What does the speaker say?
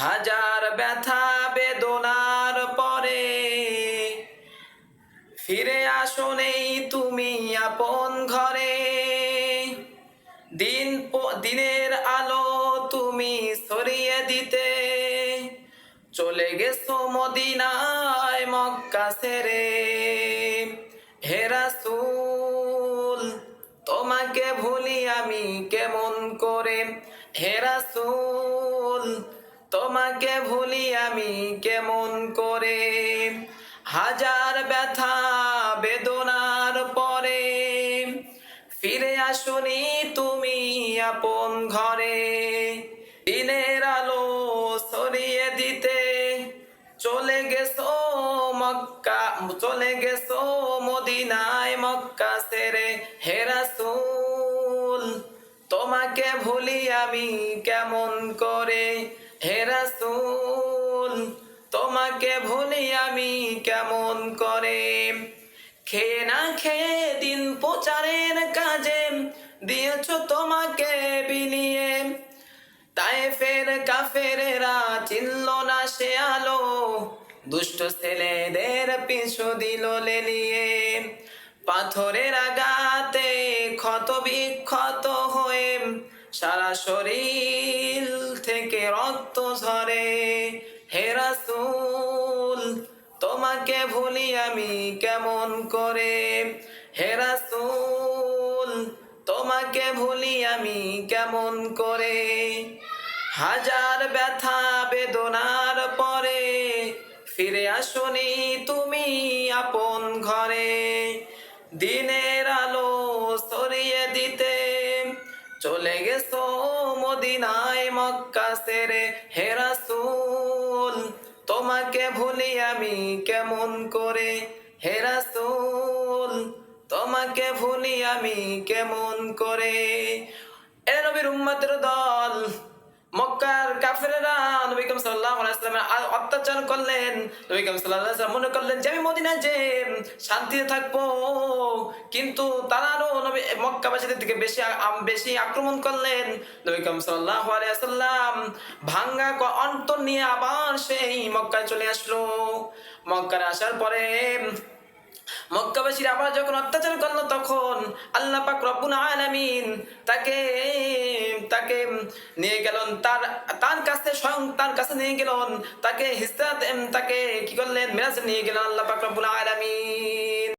হাজার ব্যথা বেদনার পরে। ফিরে আসো নেই তুমি আপন ঘরে। দিন দিনের আলো তুমি সরিয়ে দিতে। চলে গেছো মদিনায় মক্কা সেরে হে রাসূল, তোমাকে ভুলি আমি কেমন করে? হে রাসূল তোমাকে ভুলি আমি কেমন করে? হাজার ব্যথা, বেদনার পরে ফিরে আসুনি তুমি আপন ঘরে। দিনের আলো সরিয়ে দিতে চলে গেছো মক্কা, চলে গেছো মদিনায় মক্কা সেরে হে রাসূল, তোমাকে ভুলি আমি কেমন করে? হে রাসূল, তোমাকে ভুলি আমি কেমন করে? খেয়ে না খেয়ে দিন প্রচারের কাজে, দিয়েছ তোমাকে বিলিয়ে তাই ফের কাফেরেরা চিনল না সে আলো, দুষ্ট ছেলেদের পিছু দিল লেলিয়ে। পাথরের আগাতে ক্ষত বিক্ষত হয়ে সারা শরীর থেকে রক্ত ঝরে। হে রাসূল, তোমাকে ভুলি আমি কেমন করে? হে রাসূল, তোমাকে ভুলি আমি কেমন করে? হাজার ব্যথা বেদনার পরে ফিরে আসনি তুমি আপন ঘরে। দিনের গেছো মদিনায় মক্কা সেরে হেরাসুল তোমাকে ভুলি আমি কেমন করে? হেরাসুল তোমাকে ভুলি আমি কেমন করে? এ নবীর উম্মাতের দল, মক্কার কাফেরেরা নবী করিম আলাইহি অত্যাচার করলেন। নবী করিম সাল্লাল্লাহু মনে করলেন যে, আমি মদিনায় যে, শান্তিতে থাকব। কিন্তু তারা নবী মক্কাবাসীদের দিকে বেশি বেশি আক্রমণ করলেন। নবী করিম সাল্লাল্লাহু আলাইহি সাল্লাম ভাঙ্গা অন্তর নিয়ে আবার সেই মক্কায় চলে আসলো। মক্কায় আসার পরে মক্কাবাসীর আবার যখন অত্যাচার করল, তখন আল্লাহ পাক রব্বুল আলামিন তাকে তাকে নিয়ে গেলেন। তার তার কাছে স্বয়ং তার কাছে নিয়ে গেলেন। তাকে হিসা তাকে কি করলেন? মেরাজ নিয়ে গেলেন আল্লাহ পাক রব্বুল আলামিন।